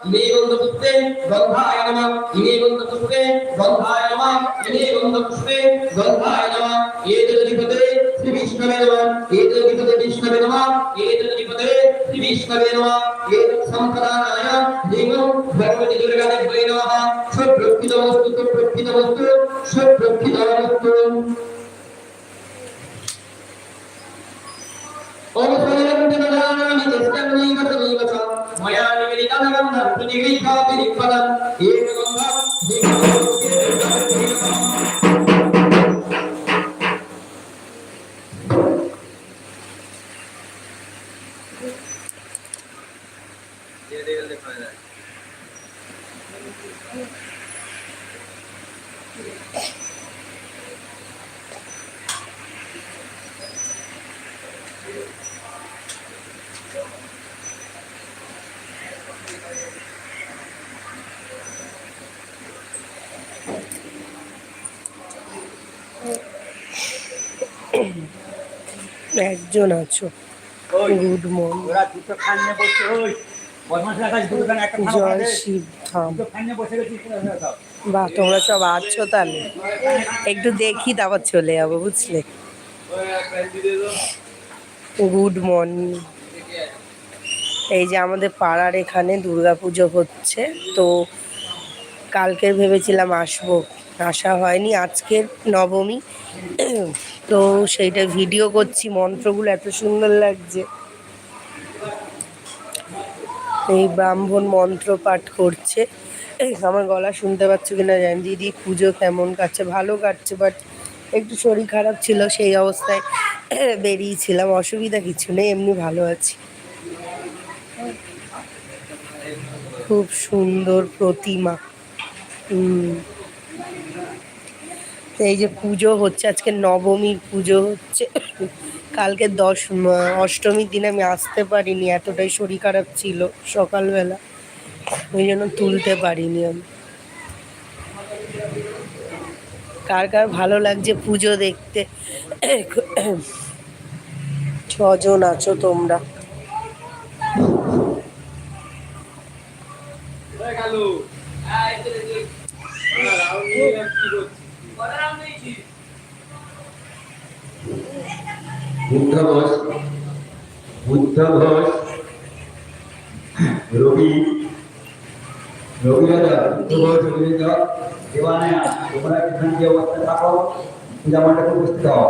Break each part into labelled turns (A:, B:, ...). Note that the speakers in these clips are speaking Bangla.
A: ಇಮೇ ಒಂದು ಪುಷ್ಟೇ ಗಂಧಾಯ ನಮ ಇಮೇ ಒಂದು ಪುಷ್ಟೇ ಗಂಧಾಯ ನಮ ಇಮೇ ಒಂದು ಪುಷ್ಟೇ ಗಂಧಾಯ ನಮ ಏದು
B: একজন আছো।
C: Good morning.
B: জয় শিব ধাম? বা তোমরা সব আছো তাহলে? একটু দেখি তারপর চলে যাব বুঝলে? Good morning. এই যে আমাদের পাড়ার এখানে দুর্গাপুজো হচ্ছে তো কালকে ভেবেছিলাম আসব। আসা হয়নি, আজকের নবমী। তো সেইটা ভিডিও করছি, মন্ত্রগুলো এত সুন্দর লাগছে। এই ব্রাহ্মণ মন্ত্র পাঠ করছে। আমার গলা শুনতে পাচ্ছ কিনা জানি দিদি, পুজো কেমন কাটছে? ভালো কাটছে বাট একটু শরীর খারাপ ছিল, সেই অবস্থায় বেরিয়েছিলাম। অসুবিধা কিছু নেই, এমনি ভালো আছি। খুব সুন্দর প্রতিমা। হুম তো এই যে পুজো হচ্ছে, আজকে নবমীর পুজো হচ্ছে। কালকে দশ অষ্টমীর দিন আমি আসতে পারিনি, এতটাই শরীর খারাপ ছিল সকালবেলা। ওই জন্য তুলতে পারিনি আমি। কার কার ভালো লাগছে পুজো দেখতে? ছজন আছো তোমরা।
A: বুদ্ধ ঘোষ বুদ্ধ ঘোষ রবি রবি বুদ্ধ ঘোষ রবি দেবানায়া তোমরা এখানে যে অবস্থায় থাকো পূজা মণ্ডপে উপস্থিত হও।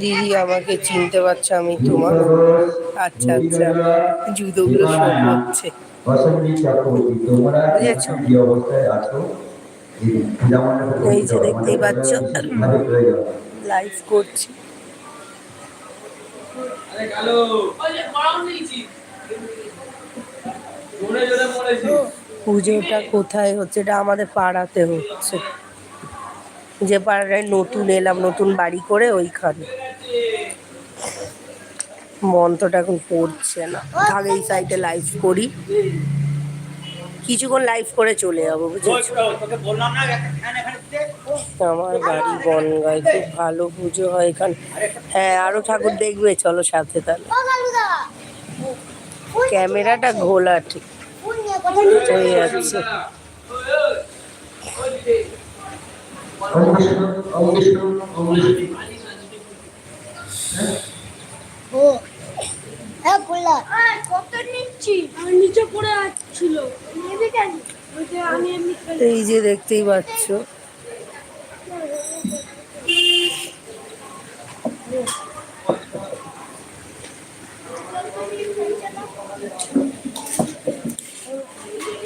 B: দিদি আমাকে চিনতে পারছ আমি তোমার। আচ্ছা আচ্ছা। জুতোগুলো সব হচ্ছে বুঝেছ?
A: অবস্থায় আছো। এই
B: যে দেখতেই পাচ্ছ। লাইভ করছি। পুজোটা কোথায় হচ্ছে, এটা আমাদের পাড়াতে হচ্ছে। যে পাড়ায় নতুন এলাম, নতুন বাড়ি করে ওইখানে। মন্ত্রটা এখন পড়ছে না। আগে এই সাইডে লাইভ করি। কিছুক্ষণ লাইভ করে চলে যাব বুঝেছ? আমার বাড়ি বনগায় খুব ভালো পুজো হয় এখানে। হ্যাঁ আরও ঠাকুর দেখবে চলো সাথে তাহলে। ক্যামেরাটা ঘোলা ঠিক। হয়ে যাচ্ছে
D: ও হ্যাঁ কত নিচ্ছি? নিচে পড়ে আসছিল ফেলে
B: এই যে দেখতেই পাচ্ছ।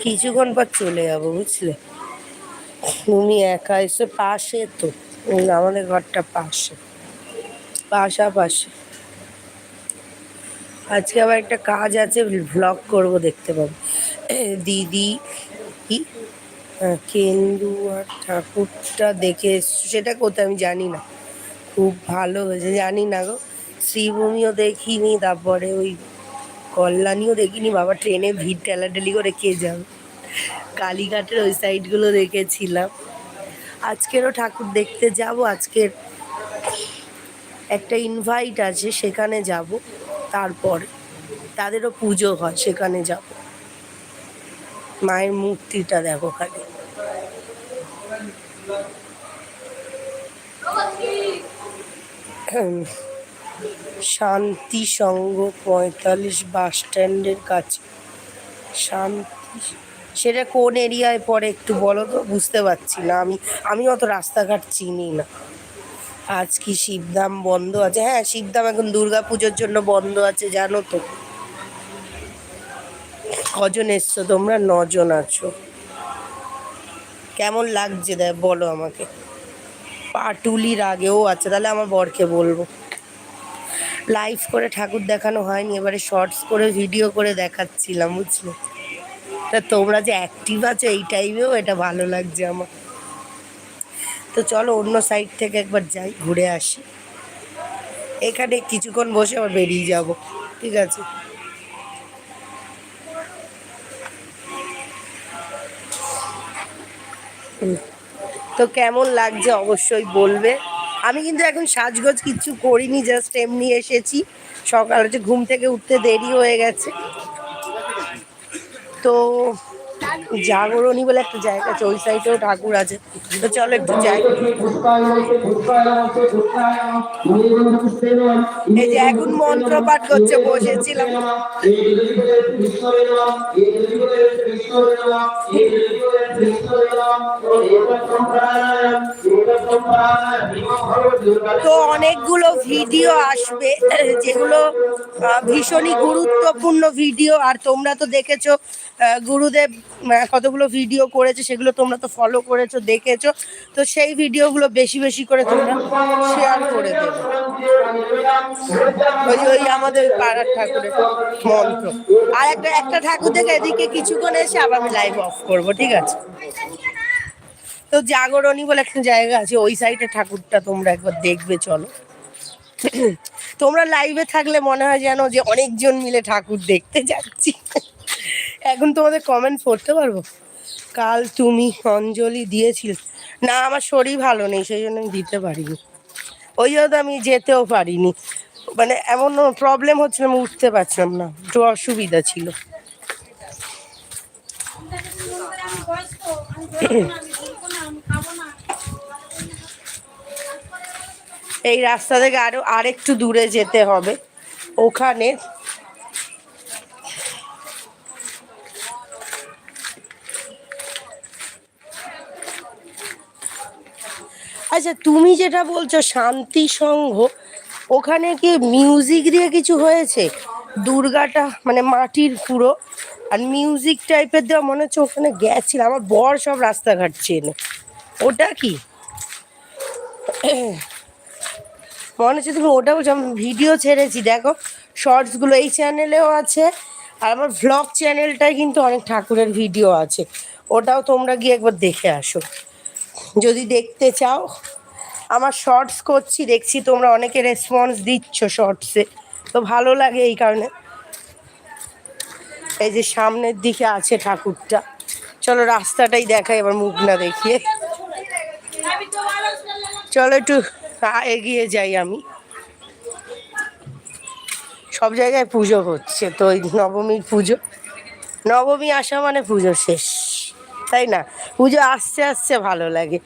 B: কিছুক্ষণ পর চলে যাব, বুঝলে? তুমি একা এসে, পাশে তো। আমাদের ঘরটা পাশে। পাশাপাশি। আজকে আবার একটা কাজ আছে ভ্লগ করব দেখতে পাবো। দিদি, কি? কেন্দু আর ঠাকুরটা দেখে এসছো। সেটা কোথায় আমি জানি না। খুব ভালো হয়েছে, জানি না গো। শ্রীভূমিও দেখিনি, তারপরে ওই কল্যাণীও দেখিনি। বাবা ট্রেনে ভিড় ঠেলাঠেলি করে কে যাবে? কালীঘাটের ওই সাইডগুলো দেখেছিলাম। আজকেরও ঠাকুর দেখতে যাব। আজকের একটা ইনভাইট আছে, সেখানে যাব। তারপর তাদেরও পুজো হয়, সেখানে যাব। মায়ের মূর্তিটা দেখো খালি। শান্তি সংঘ পঁয়তাল্লিশ বাস স্ট্যান্ডের কাছে। শান্তি, সেটা কোন এরিয়ায় পড়ে একটু বলো তো? বুঝতে পারছি না। আমি আমি অত রাস্তাঘাট চিনি না। আজ কি শিবধাম বন্ধ আছে? হ্যাঁ শিবধাম এখন দুর্গা পুজোর জন্য বন্ধ আছে, জানো তো। কজন এসছো? তোমরা নজন আছো। কেমন লাগছে? দেখ, বলো আমাকে। পাটুলির আগেও আছে, তাহলে আমার বরকে বলব। লাইভ করে ঠাকুর দেখানো হয়নি, এবারে শর্টস করে ভিডিও করে দেখাচ্ছিলাম, বুঝলে? তা তোমরা যে অ্যাক্টিভ আছো, এই টাইমেও এটা ভালো লাগছে আমার। তো চলো অন্য সাইড থেকে একবার যাই, ঘুরে আসি। এখানে কিছুক্ষণ বসে আবার বেরিয়ে যাব, ঠিক আছে? তো কেমন লাগছে অবশ্যই বলবে। আমি কিন্তু এখন সাজগোজ কিচ্ছু করিনি জাস্ট এমনি এসেছি। সকাল হচ্ছে, ঘুম থেকে উঠতে দেরি হয়ে গেছে। তো জাগরণী বলে একটা জায়গা আছে, ওই সাইডেও ঠাকুর আছে। তো চলো একটু যাই। এই যে এখন মন্ত্র পাঠ করছে, বসেছিলাম। তো অনেকগুলো ভিডিও আসবে, যেগুলো ভীষণই গুরুত্বপূর্ণ ভিডিও, আর তোমরা তো দেখেছ গুরুদেব কতগুলো ভিডিও করেছে, সেগুলো তোমরা তো ফলো করেছ, দেখেছ, তো সেই ভিডিওগুলো বেশি বেশি করে তোমরা শেয়ার করে দেবে। ওই ওই আমাদের পাড়ার ঠাকুরের মন্ত্র। আর একটা একটা ঠাকুর দেখে এদিকে কিছুক্ষণ এসে আবার আমি লাইভ অফ করব, ঠিক আছে? তো জাগরণী বলে একটা জায়গা আছে, ওই সাইডে ঠাকুরটা তোমরা একবার দেখবে, চলো। তোমরা লাইভে থাকলে মনে হয় যেন যে অনেকজন মিলে ঠাকুর দেখতে যাচ্ছি। এখন তোমাদের কমেন্ট পড়তে পারব? কাল তুমি অঞ্জলি দিয়েছিলে। না, আমার শরীর ভালো নেই, সেই জন্য আমি দিতে পারিনি। ওই জন্য আমি যেতেও পারিনি। মানে এমন প্রবলেম হচ্ছিল, আমি উঠতে পারছিলাম না। একটু অসুবিধা ছিল। এই রাস্তা থেকে আরও, আরেকটু দূরে যেতে হবে, ওখানে। আচ্ছা তুমি যেটা বলছো শান্তি সংঘ, ওখানে কি মিউজিক দিয়ে কিছু হয়েছে? দুর্গাটা মানে মাটির পুরো, আর মিউজিক টাইপের দেওয়া, মনে হচ্ছে ওখানে গেছিলাম, আমার বর সব রাস্তাঘাট চেনে। ওটা কি? মনে হচ্ছে তুমি ওটা বলছো, আমি ভিডিও ছেড়েছি, দেখো শর্টসগুলো এই চ্যানেলেও আছে, আর আমার ভ্লগ চ্যানেলটায় কিন্তু অনেক ঠাকুরের ভিডিও আছে। ওটাও তোমরা গিয়ে একবার দেখে আসো। যদি দেখতে চাও, আমার শর্টস করছি, দেখছি তোমরা অনেকে রেসপন্স দিচ্ছ শর্টসে তো ভালো লাগে এই কারণে। এই যে সামনের দিকে আছে ঠাকুরটা, চলো রাস্তাটাই দেখাই, এবার মুখ না দেখিয়ে। চলো একটু এগিয়ে যাই আমি। সব জায়গায় পুজো হচ্ছে তো ওই নবমীর পুজো। নবমী আসা মানে পুজো শেষ, তাই না? পুজো আসতে আসতে ভালো লাগে।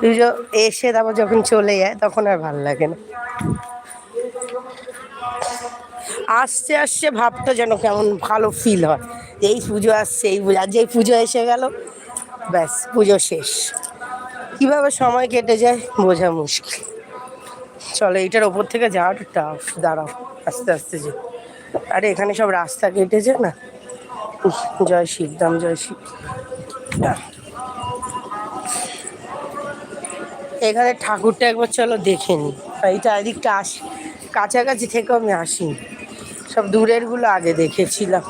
B: পুজো এসে তারপর যখন চলে যায় তখন আর ভালো লাগে না। আসতে আসছে ভাবটা যেন কেমন ভালো ফিল হয়। এই পুজো আসছে, এই পুজো, আর যেই পুজো এসে গেল, ব্যাস, পুজো শেষ। কীভাবে সময় কেটে যায় বোঝা মুশকিল। চলো, এইটার ওপর থেকে যাওয়াটা টাফ দাঁড়াও, আস্তে আস্তে যে আরে, এখানে সব রাস্তা কেটেছে না? জয় শিব, দাম জয় শিব। এখানে ঠাকুরটা একবার চলো দেখে নি। এইটা এদিকটা আসি, কাছাকাছি থেকেও আমি আসিনি। সব দূরেরগুলো আগে দেখেছিলাম।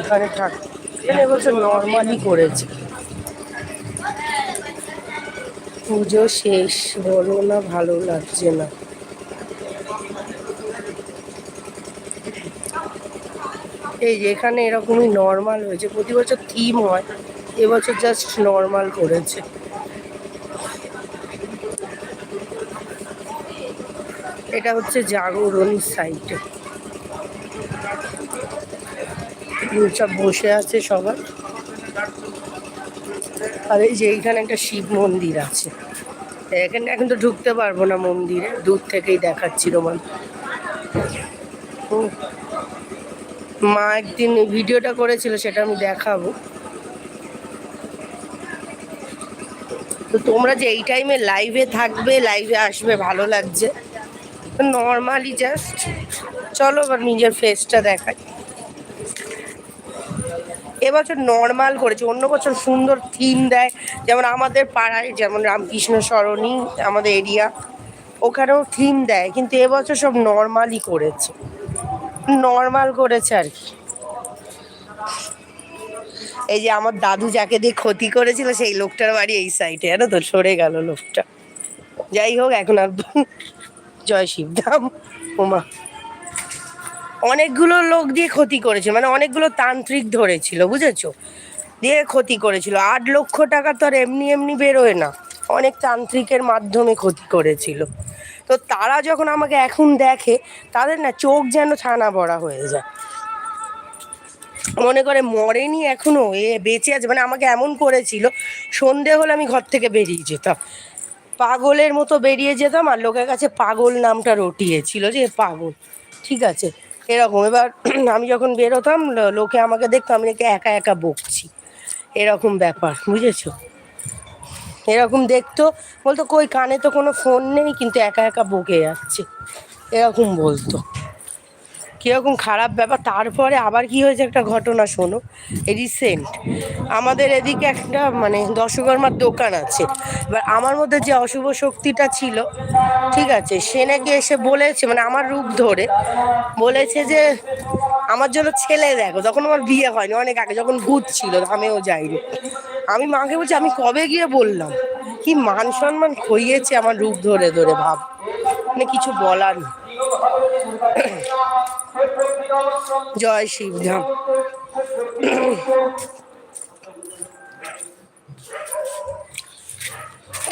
B: এখানে ঠাকুর এখানে করেছে। পুজো শেষ, বলো না ভালো লাগছে না। এই যে এখানে এরকমই নর্মাল হয়েছে, প্রতি বছর থিম হয়, এবছর জাস্ট নর্মাল করেছে। এটা হচ্ছে জাগরণ সাইটে সব বসে আছে সবাই। আর এই যে এইখানে একটা শিব মন্দির আছে। এখানে এখন তো ঢুকতে পারব না মন্দিরে, দূর থেকেই দেখাচ্ছিল মানে মা একদিন ভিডিওটা করেছিল, সেটা আমি দেখাবো। তো তোমরা যে এই টাইমে লাইভে থাকবে লাইভে আসবে, ভালো লাগছে। নর্মালি জাস্ট চলো নিজের ফেসটা দেখাই। এবছর নর্মাল করেছে। অন্য বছর সুন্দর থিম দেয়। যেমন আমাদের পাড়ায় যেমন রামকৃষ্ণ সরণি, আমাদের এরিয়া, ওখানেও থিম দেয়। কিন্তু এবছর সব নর্মালই করেছে। নর্মাল করেছে আর কি। এই যে আমার দাদু যাকে দিয়ে ক্ষতি করেছিল, সেই লোকটার বাড়ি এই সাইডে জানো তো? সরে গেল লোকটা। যাই হোক, এখন আর জয় শিবধাম। ওমা অনেকগুলো লোক দিয়ে ক্ষতি করেছে মানে অনেকগুলো তান্ত্রিক ধরেছিল, বুঝেছ? দিয়ে ক্ষতি করেছিল। আট লক্ষ টাকা তো আর এমনি এমনি বেরোয় না। অনেক তান্ত্রিকের মাধ্যমে ক্ষতি করেছিল। তো তারা যখন আমাকে এখন দেখে, তাদের না চোখ যেন ছানা বড়া হয়ে যায়। মনে করে মরেনি এখনও, এ বেঁচে আছে মানে আমাকে এমন করেছিল, সন্ধে হলে আমি ঘর থেকে বেরিয়ে যেতাম। পাগলের মতো বেরিয়ে যেতাম আর লোকের কাছে পাগল নামটা রটিয়েছিল যে পাগল, ঠিক আছে? এরকম। এবার আমি যখন বেরোতাম লোকে আমাকে দেখতো, আমি নাকি একা একা বকছি। এরকম ব্যাপার, বুঝেছ? এরকম দেখতো, বলতো, কই, কানে তো কোনো ফোন নেই, কিন্তু একা একা বকে যাচ্ছে। এরকম বলতো। কীরকম খারাপ ব্যাপার, তারপরে আবার কি হয়েছে একটা ঘটনা শোনো রিসেন্ট আমাদের এদিকে একটা মানে দশকর্মার দোকান আছে, এবার আমার মধ্যে যে অশুভ শক্তিটা ছিল, ঠিক আছে, সে নাকি এসে বলেছে মানে আমার রূপ ধরে বলেছে যে, আমার জন্য ছেলে দেখো, তখন আমার বিয়ে হয়নি, অনেক আগে, যখন ভূত ছিল, আমিও যাইনি, আমি মাকে বলছি, আমি কবে গিয়ে বললাম, কি মান সম্মান খইয়েছে আমার রূপ ধরে ধরে ভাব মানে কিছু বলার জয় শিবধাম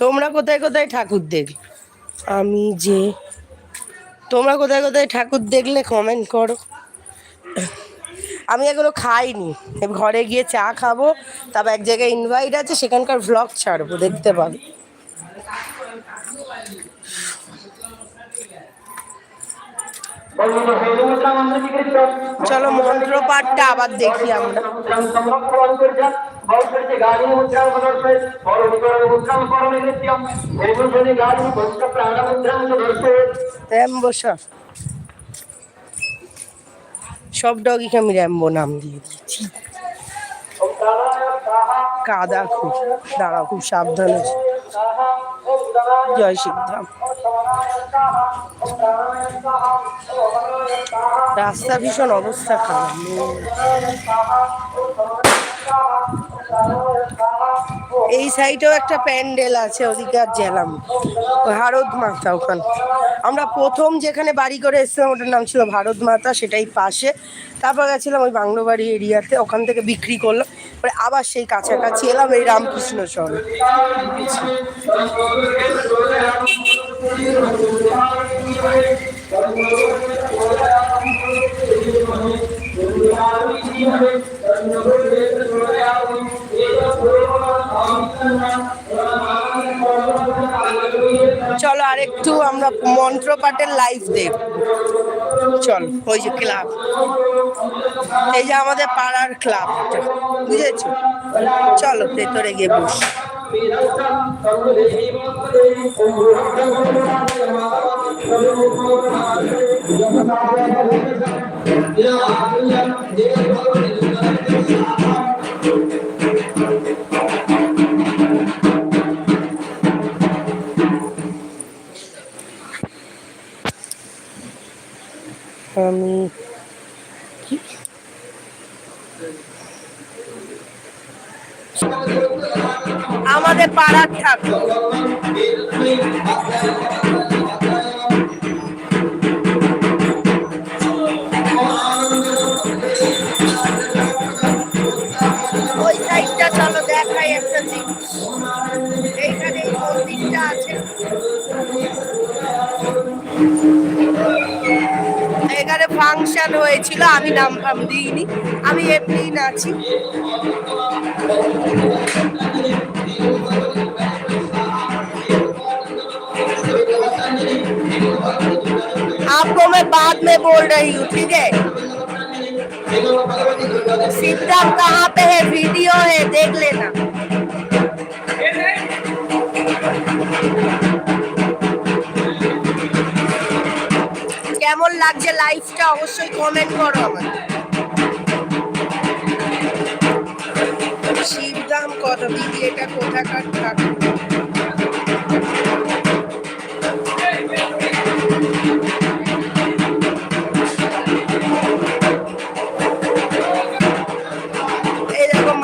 B: তোমরা কোথায় কোথায় ঠাকুর দেখলে? আমি যে তোমরা কোথায় কোথায় ঠাকুর দেখলে কমেন্ট করো। আমি এগুলো খাইনি। ঘরে গিয়ে চা খাব তারপর এক জায়গায় ইনভাইট আছে সেখানকার ভ্লগ ছাড়বো দেখতে পাবে। চলো মন্ত্র পাঠটা আবার দেখি আমরা। সব ডগিকে আমি র্যাম্বো নাম দিয়ে দিচ্ছি কাদা খুব, দাঁড়াও, খুব সাবধানে। জয় সিদ্ধাম রাস্তা ভীষণ অবস্থা খারাপ। এই সাইডেও একটা প্যান্ডেল আছে ওদিকে আর জেলাম ভারত মাতা ওখানে। আমরা প্রথম যেখানে বাড়ি করে এসেছিলাম, ওটার নাম ছিল ভারত মাতা, সেটাই পাশে। তারপর গেছিলাম ওই বাংলোবাড়ি এরিয়াতে, ওখান থেকে বিক্রি করলাম। পরে আবার সেই কাছাকাছি এলাম, এই রামকৃষ্ণ শহরে। চলো আরেকটু আমরা মন্ত্রপাঠের লাইভ দেখ চল, ওই যে ক্লাব এই যে আমাদের পাড়ার ক্লাব বুঝেছ? চলো, ভেতরে গিয়ে বস। আমি আমাদের পাড়ার ঠাকুর ফাংশন ফাংশন হয়েছিল আমি নাম ফাম দিইনি আমি এমনিই নাচি आपको मैं बाद में बोल रही हूँ ठीक है सिद्धम कहाँ पे है वीडियो है देख लेना কেমন লাগছে লাইফটা অবশ্যই কমেন্ট করো আমার শিবদাম কত? দিদি, এটা কোথাকার ঠাকুর?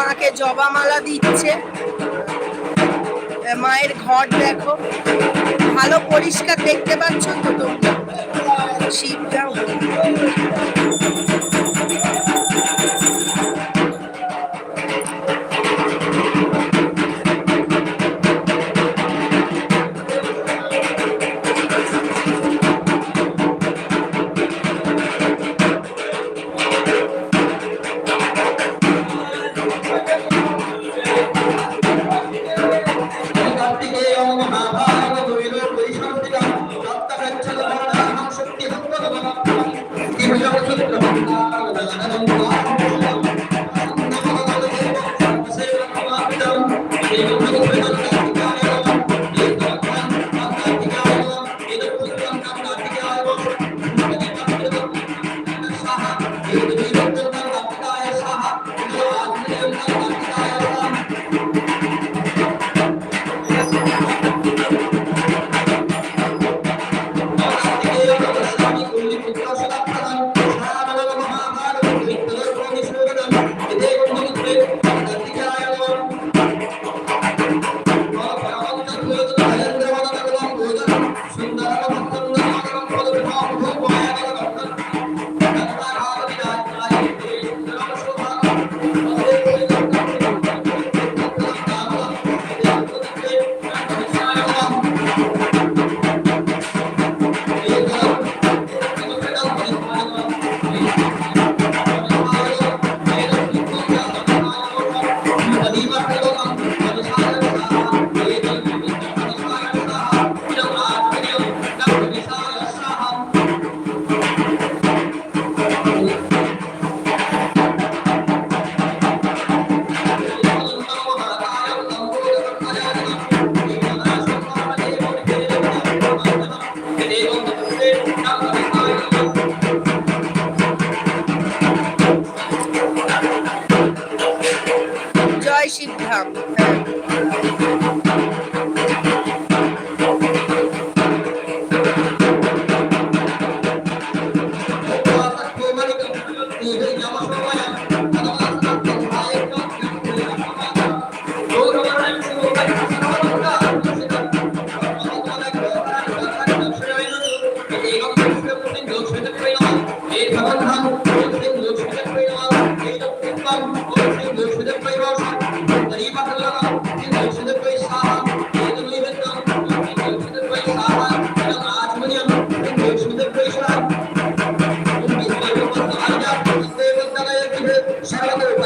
B: মাকে জবা মালা দিচ্ছে মায়ের ঘর দেখো। ভালো পরিষ্কার দেখতে পাচ্ছ তো তোমরা? শিবদাম
A: কার্তিকেয় সারাদের